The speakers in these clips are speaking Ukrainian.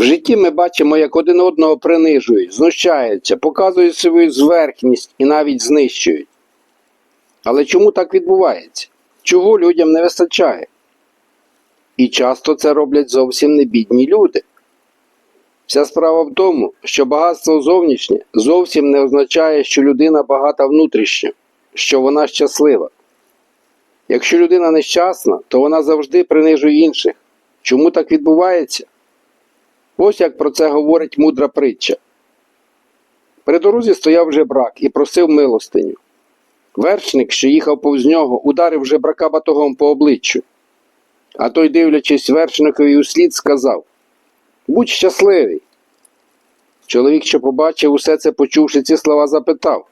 В житті ми бачимо, як один одного принижують, знущаються, показують свою зверхність і навіть знищують. Але чому так відбувається? Чого людям не вистачає? І часто це роблять зовсім не бідні люди. Вся справа в тому, що багатство зовнішнє зовсім не означає, що людина багата внутрішньо, що вона щаслива. Якщо людина нещасна, то вона завжди принижує інших. Чому так відбувається? Ось як про це говорить мудра притча. При дорозі стояв жебрак і просив милостиню. Вершник, що їхав повз нього, ударив жебрака батогом по обличчю. А той, дивлячись вершникові у слід, сказав Будь щасливий. Чоловік, що побачив усе це, почувши ці слова, запитав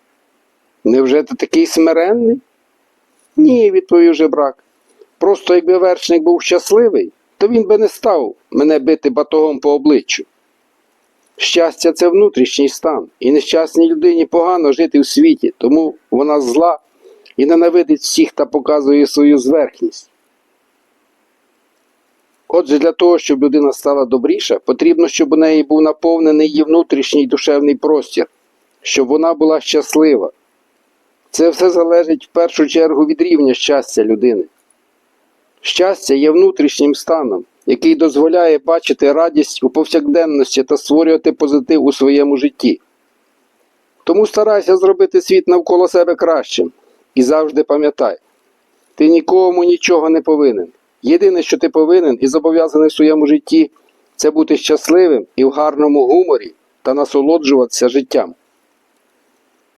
Невже ти такий смиренний? Ні, відповів жебрак. Просто якби вершник був щасливий, то він би не став мене бити батогом по обличчю. Щастя це внутрішній стан, і нещасній людині погано жити в світі, тому вона зла і ненавидить всіх та показує свою зверхність. Отже, для того, щоб людина стала добріша, потрібно, щоб у неї був наповнений її внутрішній душевний простір, щоб вона була щаслива. Це все залежить в першу чергу від рівня щастя людини. Щастя є внутрішнім станом, який дозволяє бачити радість у повсякденності та створювати позитив у своєму житті. Тому старайся зробити світ навколо себе кращим і завжди пам'ятай, ти нікому нічого не повинен. Єдине, що ти повинен і зобов'язаний в своєму житті, це бути щасливим і в гарному гуморі та насолоджуватися життям.